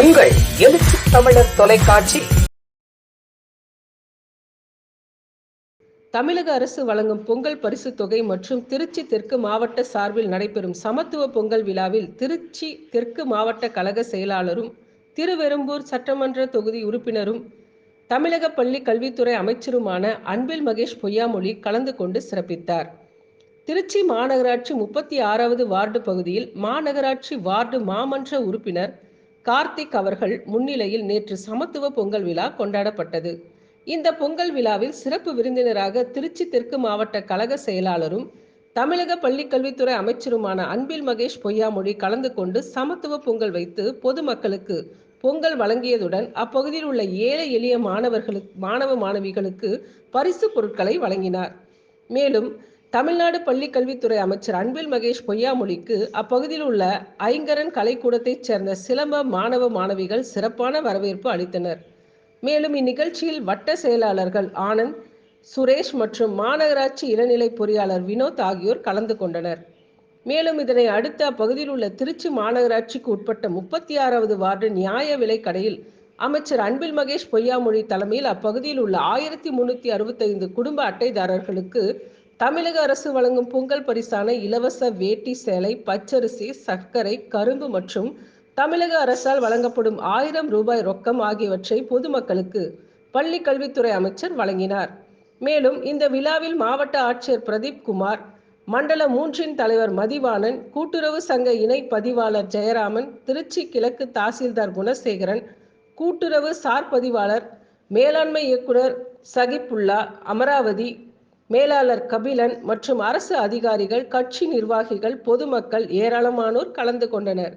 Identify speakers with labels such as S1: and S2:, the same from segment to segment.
S1: உங்கள் எழுச்சி தமிழர் தொலைக்காட்சி.
S2: தமிழக அரசு வழங்கும் பொங்கல் பரிசு தொகை மற்றும் திருச்சி தெற்கு மாவட்ட சார்பில் நடைபெறும் சமத்துவ பொங்கல் விழாவில் திருச்சி தெற்கு மாவட்ட கழக செயலாளரும் திருவெரும்பூர் சட்டமன்ற தொகுதி உறுப்பினரும் தமிழக பள்ளி கல்வித்துறை அமைச்சருமான அன்பில் மகேஷ் பொய்யாமொழி கலந்து கொண்டு சிறப்பித்தார். திருச்சி மாநகராட்சி முப்பத்தி ஆறாவது வார்டு பகுதியில் மாநகராட்சி வார்டு மாமன்ற உறுப்பினர் கார்த்திக் அவர்கள் முன்னிலையில் நேற்று சமத்துவ பொங்கல் விழா கொண்டாடப்பட்டது. இந்த பொங்கல் விழாவில் சிறப்பு விருந்தினராக திருச்சி தெற்கு மாவட்ட கழக செயலாளரும் தமிழக பள்ளிக்கல்வித்துறை அமைச்சருமான அன்பில் மகேஷ் பொய்யாமொழி கலந்து கொண்டு சமத்துவ பொங்கல் வைத்து பொதுமக்களுக்கு பொங்கல் வழங்கியதுடன் அப்பகுதியில் உள்ள ஏழை எளிய மாணவர்களுக்கு மாணவ மாணவிகளுக்கு பரிசு பொருட்களை வழங்கினார். மேலும் தமிழ்நாடு பள்ளி கல்வித்துறை அமைச்சர் அன்பில் மகேஷ் பொய்யாமொழிக்கு அப்பகுதியில் உள்ள ஐங்கரன் கலைக்கூடத்தைச் சேர்ந்த சிலம்ப மாணவ மாணவிகள் சிறப்பான வரவேற்பு அளித்தனர். மேலும் இந்நிகழ்ச்சியில் வட்ட செயலாளர்கள் ஆனந்த் சுரேஷ் மற்றும் மாநகராட்சி இளநிலை பொறியாளர் வினோத் ஆகியோர் கலந்து கொண்டனர். மேலும் இதனை அடுத்து அப்பகுதியில் உள்ள திருச்சி மாநகராட்சிக்கு உட்பட்ட முப்பத்தி ஆறாவது வார்டு நியாய விலை கடையில் அமைச்சர் அன்பில் மகேஷ் பொய்யாமொழி தலைமையில் அப்பகுதியில் உள்ள ஆயிரத்தி முன்னூத்தி அறுபத்தைந்து குடும்ப அட்டைதாரர்களுக்கு தமிழக அரசு வழங்கும் பொங்கல் பரிசான இலவச வேட்டி சேலை பச்சரிசி சர்க்கரை கரும்பு மற்றும் தமிழக அரசால் வழங்கப்படும் ஆயிரம் ரூபாய் ரொக்கம் ஆகியவற்றை பொதுமக்களுக்கு பள்ளி கல்வித்துறை அமைச்சர் வழங்கினார். மேலும் இந்த விழாவில் மாவட்ட ஆட்சியர் பிரதீப் குமார் மண்டல மூன்றின் தலைவர் மதிவாணன் கூட்டுறவு சங்க இணை பதிவாளர் ஜெயராமன் திருச்சி கிழக்கு தாசில்தார் குணசேகரன் கூட்டுறவு சார் பதிவாளர் மேலாண்மை இயக்குனர் சகிப்புல்லா அமராவதி மேலாளர் கபிலன் மற்றும் அரசு அதிகாரிகள் கட்சி நிர்வாகிகள் பொதுமக்கள் ஏராளமானோர் கலந்து கொண்டனர்.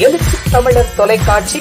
S1: எழுச்சி தமிழர் தொலைக்காட்சி